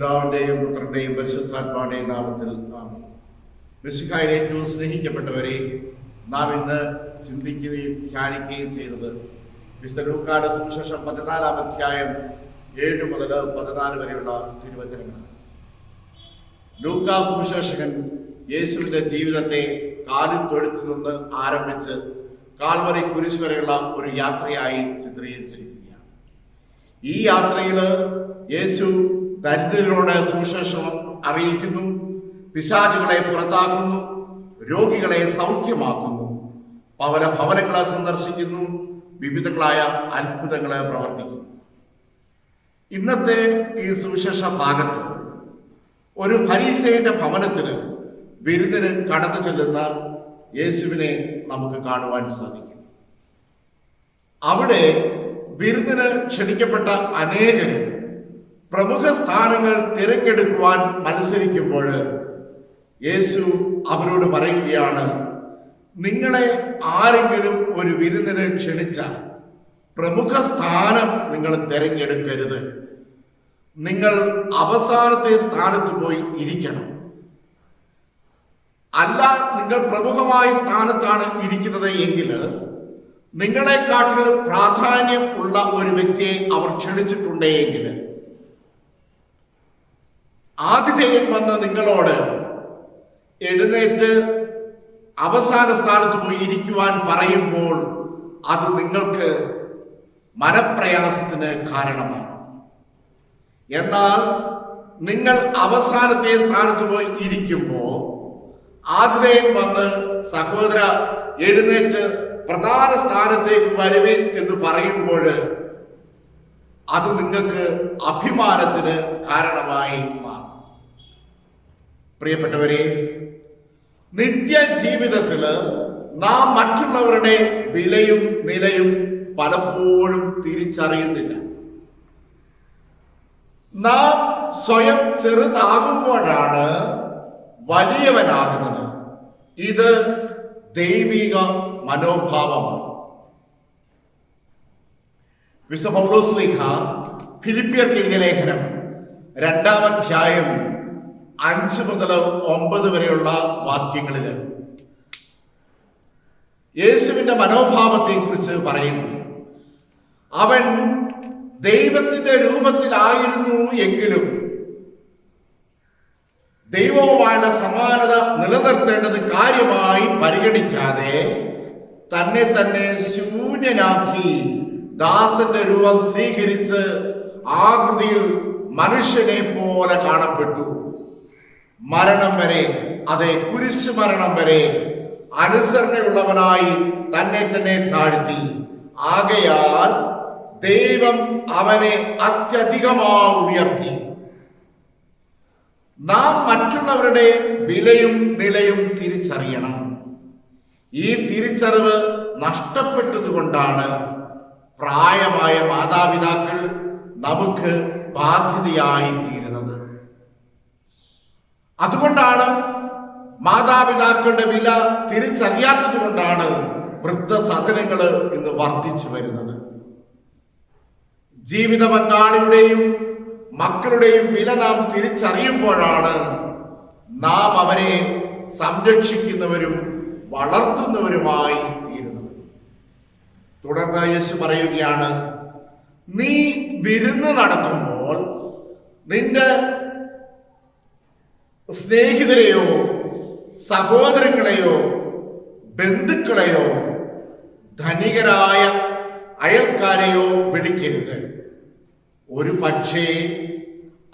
പിതാവിന്റെയും പുത്രന്റെയും പരിശുദ്ധാത്മാവിന്റെയും നാമത്തിൽ നാം മെസ്സിക്കായിൽ ഏറ്റവും സ്നേഹിക്കപ്പെട്ടവരെ നാം ഇന്ന് ചിന്തിക്കുകയും ധ്യാനിക്കുകയും ചെയ്തത് വിശുദ്ധ ലൂക്കാട് സുവിശേഷം പതിനാലാം അധ്യായം ഏഴ് മുതൽ പതിനാല് വരെയുള്ള തിരുവചനങ്ങളാണ്. ലൂക്കാ സുവിശേഷകൻ യേശുവിന്റെ ജീവിതത്തെ കാലിൽ തൊഴുത്തിൽ നിന്ന് ആരംഭിച്ച് കാൽവറി കുരിശ് വരെയുള്ള ഒരു യാത്രയായി ചിത്രീകരിച്ചിരിക്കുകയാണ്. ഈ യാത്രയിൽ യേശു ദരിദ്രരോട് സുവിശേഷം അറിയിക്കുന്നു പിശാചുകളെ പുറത്താക്കുന്നു രോഗികളെ സൗഖ്യമാക്കുന്നു പവന ഭവനങ്ങളെ സന്ദർശിക്കുന്നു വിവിധങ്ങളായ അത്ഭുതങ്ങളെ പ്രവർത്തിക്കുന്നു. ഇന്നത്തെ ഈ സുവിശേഷ ഭാഗത്ത് ഒരു ഫരീസേന്റെ ഭവനത്തിന് വിരുന്നിന് കടന്നു ചെല്ലുന്ന യേശുവിനെ നമുക്ക് കാണുവാൻ സാധിക്കും. അവിടെ വിരുന്നിന് ക്ഷണിക്കപ്പെട്ട അനേകരും പ്രമുഖ സ്ഥാനങ്ങൾ തിരഞ്ഞെടുക്കുവാൻ മത്സരിക്കുമ്പോൾ യേശു അവരോട് പറയുകയാണ് നിങ്ങളെ ആരെങ്കിലും ഒരു വിരുന്നിന് ക്ഷണിച്ച പ്രമുഖ സ്ഥാനം നിങ്ങൾ തിരഞ്ഞെടുക്കരുത്. നിങ്ങൾ അവസാനത്തെ സ്ഥാനത്ത് പോയി ഇരിക്കണം. അല്ല നിങ്ങൾ പ്രമുഖമായ സ്ഥാനത്താണ് ഇരിക്കുന്നത് എങ്കിൽ നിങ്ങളെക്കാട്ടിൽ പ്രാധാന്യം ഉള്ള ഒരു വ്യക്തിയെ അവർ ക്ഷണിച്ചിട്ടുണ്ടെങ്കിൽ ആതിഥേയൻ വന്ന് നിങ്ങളോട് എഴുന്നേറ്റ് അവസാന സ്ഥാനത്ത് പോയി ഇരിക്കുവാൻ പറയുമ്പോൾ അത് നിങ്ങൾക്ക് മനപ്രയാസത്തിന് കാരണമാണ് എന്നാൽ നിങ്ങൾ അവസാനത്തെ സ്ഥാനത്ത് പോയി ഇരിക്കുമ്പോൾ ആതിഥേയൻ വന്ന് സഹോദര എഴുന്നേറ്റ് പ്രധാന സ്ഥാനത്തേക്ക് വരുവേൻ എന്ന് പറയുമ്പോൾ അത് നിങ്ങൾക്ക് അഭിമാനത്തിന് കാരണമായി മാറും. പ്രിയപ്പെട്ടവരെ നിത്യ ജീവിതത്തിൽ നാം മറ്റുള്ളവരുടെ വിലയും നിലയും പലപ്പോഴും തിരിച്ചറിയുന്നില്ല. നാം സ്വയം ചെറുതാകുമ്പോഴാണ് വലിയവനാകുന്നത്. ഇത് ദൈവിക മനോഭാവമാണ്. വിശ്വപൗലോസ്ലിഖ ഫിലിപ്പിയർ എഴുതിയ ലേഖനം രണ്ടാം അധ്യായം അഞ്ച് മുതൽ ഒമ്പത് വരെയുള്ള വാക്യങ്ങളിൽ യേശുവിന്റെ മനോഭാവത്തെ കുറിച്ച് പറയുന്നു. അവൻ ദൈവത്തിന്റെ രൂപത്തിലായിരുന്നു എങ്കിലും ദൈവവുമായുള്ള സമാനത നിലനിർത്തേണ്ടത് കാര്യമായി പരിഗണിക്കാതെ തന്നെ തന്നെ ശൂന്യനാക്കി ദാസന്റെ രൂപം സ്വീകരിച്ച് ആകൃതിയിൽ മനുഷ്യനെ പോലെ കാണപ്പെട്ടു. മരണം വരെ അതെ കുരിശു മരണം വരെ അനുസരണയുള്ളവനായി തന്നെ തന്നെ താഴ്ത്തി. ആകയാൽ ദൈവം അവനെ അത്യധികമായി ഉയർത്തി. നാം മറ്റുള്ളവരുടെ വിലയും നിലയും തിരിച്ചറിയണം. ഈ തിരിച്ചറിവ് നഷ്ടപ്പെട്ടതുകൊണ്ടാണ് പ്രായമായ മാതാപിതാക്കൾ നമുക്ക് ബാധ്യതയായി അതുകൊണ്ടാണ് മാതാപിതാക്കളുടെ വില തിരിച്ചറിയാത്തത് കൊണ്ടാണ് വൃദ്ധസാധനങ്ങൾ ഇന്ന് വർദ്ധിച്ചു വരുന്നത്. ജീവിത പങ്കാളിയുടെയും മക്കളുടെയും വില നാം തിരിച്ചറിയുമ്പോഴാണ് നാം അവരെ സംരക്ഷിക്കുന്നവരും വളർത്തുന്നവരുമായി തീരുന്നത്. തുടർന്ന് യേശു പറയുകയാണ് നീ വിരുന്ന് നടത്തുമ്പോൾ നിന്റെ സ്നേഹിതരെയോ സഹോദരങ്ങളെയോ ബന്ധുക്കളെയോ ധനികരായ അയൽക്കാരെയോ വിളിക്കരുത്. ഒരു പക്ഷേ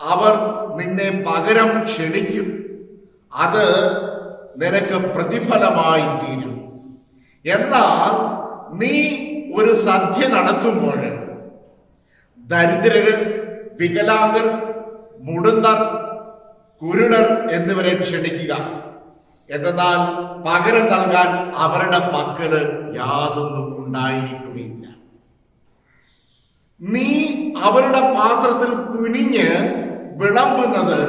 അവർ നിന്നെ പകരം ക്ഷണിക്കും. അത് നിനക്ക് പ്രതിഫലമായി തീരും. എന്നാൽ നീ ഒരു സദ്യ നടത്തുമ്പോൾ ദരിദ്രര് വികലാംഗർ മുടുന്തർ കുരുടർ എന്നിവരെ ക്ഷണിക്കുക. എന്നാൽ പകരം നൽകാൻ അവരുടെ പക്കൽ യാതൊന്നും ഉണ്ടായിരിക്കുകയില്ല നീ അവരുടെ പാത്രത്തിൽ കുനിഞ്ഞ് വിളമ്പുന്നത്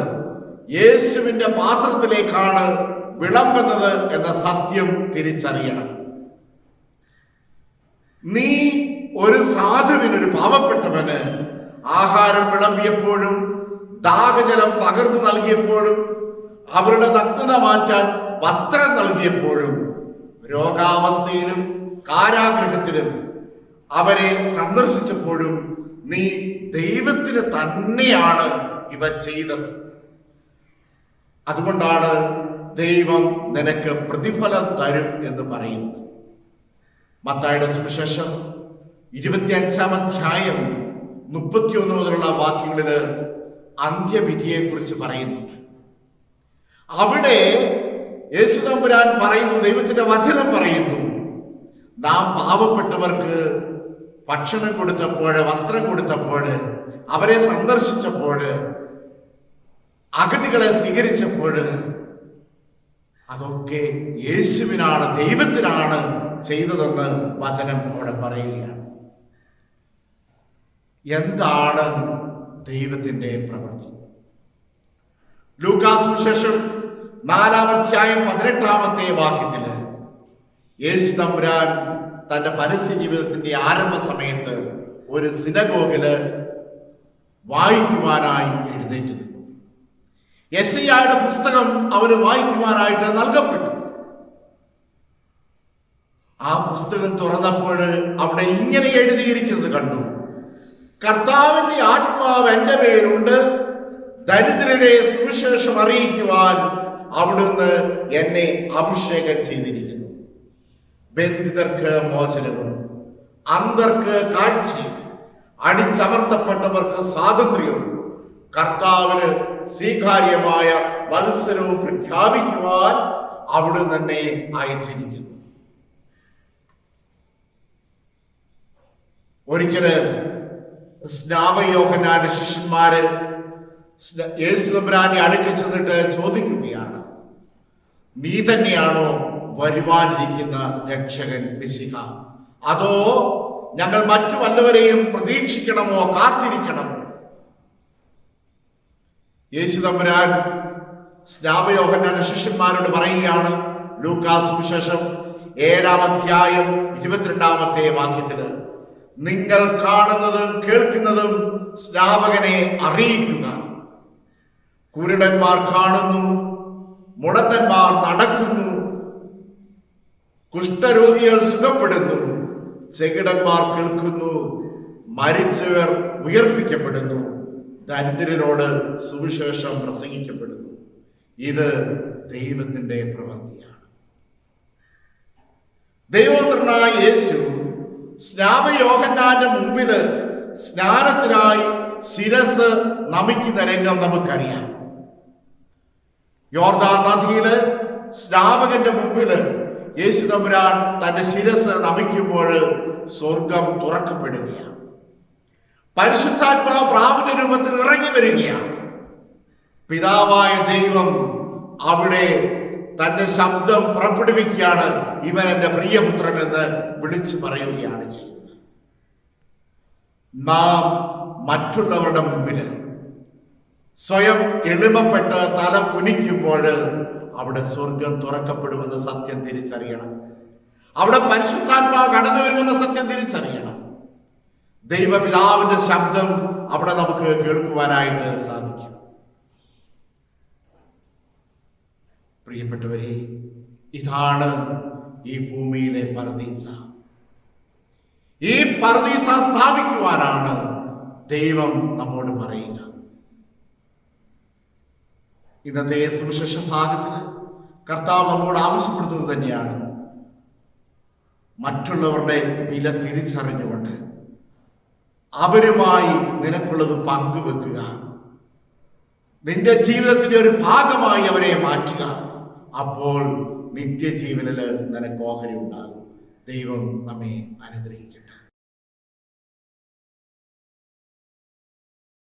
യേശുവിന്റെ പാത്രത്തിലേക്കാണ് വിളമ്പുന്നത് എന്ന സത്യം തിരിച്ചറിയണം. നീ ഒരു സാധുവിനൊരു പാവപ്പെട്ടവന് ആഹാരം വിളമ്പിയപ്പോഴും ദാഹജലം പകർന്നു നൽകിയപ്പോഴും അവരുടെ നഗ്നത മാറ്റാൻ വസ്ത്രം നൽകിയപ്പോഴും രോഗാവസ്ഥയിലും കാരാഗ്രഹത്തിലും അവരെ സന്ദർശിച്ചപ്പോഴും നീ ദൈവത്തിന് തന്നെയാണ് ഇവ ചെയ്തത്. അതുകൊണ്ടാണ് ദൈവം നിനക്ക് പ്രതിഫലം തരും എന്ന് പറയുന്നത്. മത്തായുടെ സുവിശേഷം ഇരുപത്തിയഞ്ചാം അധ്യായം മുപ്പത്തിയൊന്ന് മുതലുള്ള വാക്യങ്ങളിൽ അന്ത്യവിധിയെ കുറിച്ച് പറയുന്നുണ്ട്. അവിടെ യേശുദമ്പുരാൻ പറയുന്നു ദൈവത്തിന്റെ വചനം പറയുന്നു നാം പാവപ്പെട്ടവർക്ക് ഭക്ഷണം കൊടുത്തപ്പോൾ വസ്ത്രം കൊടുത്തപ്പോൾ അവരെ സന്ദർശിച്ചപ്പോൾ അഗതികളെ സ്വീകരിച്ചപ്പോൾ അതൊക്കെ യേശുവിനാണ് ദൈവത്തിനാണ് ചെയ്തതെന്ന് വചനം അവിടെ പറയുകയാണ്. എന്താണ് ദൈവത്തിന്റെ പ്രവൃത്തി ലൂക്കാസ് ശേഷം നാലാം അധ്യായം പതിനെട്ടാമത്തെ വാക്യത്തിൽ യേശു തമ്പുരാൻ തന്റെ പരസ്യ ജീവിതത്തിന്റെ ആരംഭ സമയത്ത് ഒരു സിനഗോഗിൽ വായിക്കുവാനായി എഴുന്നേറ്റ് നിന്നു ഐയുടെ പുസ്തകം അവന് വായിക്കുവാനായിട്ട് നൽകപ്പെട്ടു. ആ പുസ്തകം തുറന്നപ്പോൾ അവിടെ ഇങ്ങനെ എഴുതിയിരിക്കുന്നത് കണ്ടു. കർത്താവിന്റെ ആത്മാവ് എന്റെ മേലുണ്ട്. ദരിദ്രരെ സുവിശേഷം അറിയിക്കുവാൻ അവിടുന്ന് എന്നെ അഭിഷേകം ചെയ്തിരിക്കുന്നു. ബന്ധിതർക്ക് മോചനവും അന്തർക്ക് കാഴ്ചയും അടിച്ചമർത്തപ്പെട്ടവർക്ക് സ്വാതന്ത്ര്യവും കർത്താവിന് സ്വീകാര്യമായ മത്സരവും പ്രഖ്യാപിക്കുവാൻ അവിടുന്ന് തന്നെ അയച്ചിരിക്കുന്നു. ഒരിക്കൽ സ്നാപയോഹനാന്റെ ശിഷ്യന്മാര് യേശുബ്രാനെ അടുക്കൽ ചെന്നിട്ട് ചോദിക്കുകയാണ് നീ തന്നെയാണോ വരുവാനിരിക്കുന്ന രക്ഷകൻ മിശിഹ അതോ ഞങ്ങൾ മറ്റു വല്ലവരെയും പ്രതീക്ഷിക്കണമോ? കാത്തിരിക്കണമോ യേശു തമ്പുരാൻ സ്നാപയോഹനാന്റെ ശിഷ്യന്മാരോട് പറയുകയാണ് ലൂക്കാസ് വിശേഷം ഏഴാം അധ്യായം ഇരുപത്തിരണ്ടാമത്തെ വാക്യത്തിൽ നിങ്ങൾ കാണുന്നതും കേൾക്കുന്നതും സ്നാപകനെ അറിയിക്കുക. കുരുടന്മാർ കാണുന്നു മുടന്തന്മാർ നടക്കുന്നു കുഷ്ഠരോഗികൾ സുഖപ്പെടുന്നു ചെകിടന്മാർ കേൾക്കുന്നു മരിച്ചവർ ഉയർപ്പിക്കപ്പെടുന്നു ദരിദ്രരോട് സുവിശേഷം പ്രസംഗിക്കപ്പെടുന്നു. ഇത് ദൈവത്തിന്റെ പ്രവൃത്തിയാണ്. ദൈവോത്രനായ യേശു സ്നാപയോഹന്നാന്റെ മുമ്പിൽ സ്നാനത്തിനായി ശിരസ് നമിക്കുന്ന രംഗം നമുക്കറിയാം. യോർദാൻ നദിയിൽ സ്നാപകന്റെ മുമ്പിൽ യേശു തമ്പുരാൻ തന്റെ ശിരസ് നമിക്കുമ്പോൾ സ്വർഗം തുറക്കപ്പെടുകയാണ്. പരിശുദ്ധാത്മാവ് പ്രാവിന്റെ രൂപത്തിൽ ഇറങ്ങി വരികയാണ്. പിതാവായ ദൈവം അവിടെ തന്റെ ശബ്ദം പുറപ്പെടുവിക്കുകയാണ് ഇവൻ എന്റെ പ്രിയപുത്രൻ എന്ന് വിളിച്ചു പറയുകയാണ് ചെയ്യുന്നത്. നാം മറ്റുള്ളവരുടെ മുമ്പിൽ സ്വയം എളിമപ്പെട്ട് തല കുനിക്കുമ്പോൾ അവിടെ സ്വർഗം തുറക്കപ്പെടുമെന്ന സത്യം തിരിച്ചറിയണം. അവിടെ പരിശുദ്ധാത്മാവ് കടന്നു വരുമെന്ന സത്യം തിരിച്ചറിയണം. ദൈവപിതാവിന്റെ ശബ്ദം അവിടെ നമുക്ക് കേൾക്കുവാനായിട്ട് സാധിക്കും. പ്രിയപ്പെട്ടവരെ ഇതാണ് ഈ ഭൂമിയിലെ പർദീസ. ഈ പർദീസ സ്ഥാപിക്കുവാനാണ് ദൈവം നമ്മോട് പറയുക. ഇന്നത്തെ സുവിശേഷ ഭാഗത്തിന് കർത്താവ് നമ്മോട് ആവശ്യപ്പെടുന്നത് തന്നെയാണ് മറ്റുള്ളവരുടെ വില തിരിച്ചറിഞ്ഞുകൊണ്ട് അവരുമായി നിനക്കുള്ളത് പങ്കുവെക്കുക. നിന്റെ ജീവിതത്തിന്റെ ഒരു ഭാഗമായി അവരെ മാറ്റുക. അപ്പോൾ നിത്യജീവനിൽ നിനക്ക് ഓഹരി ഉണ്ടാകും. ദൈവം നമ്മെ അനുഗ്രഹിക്കും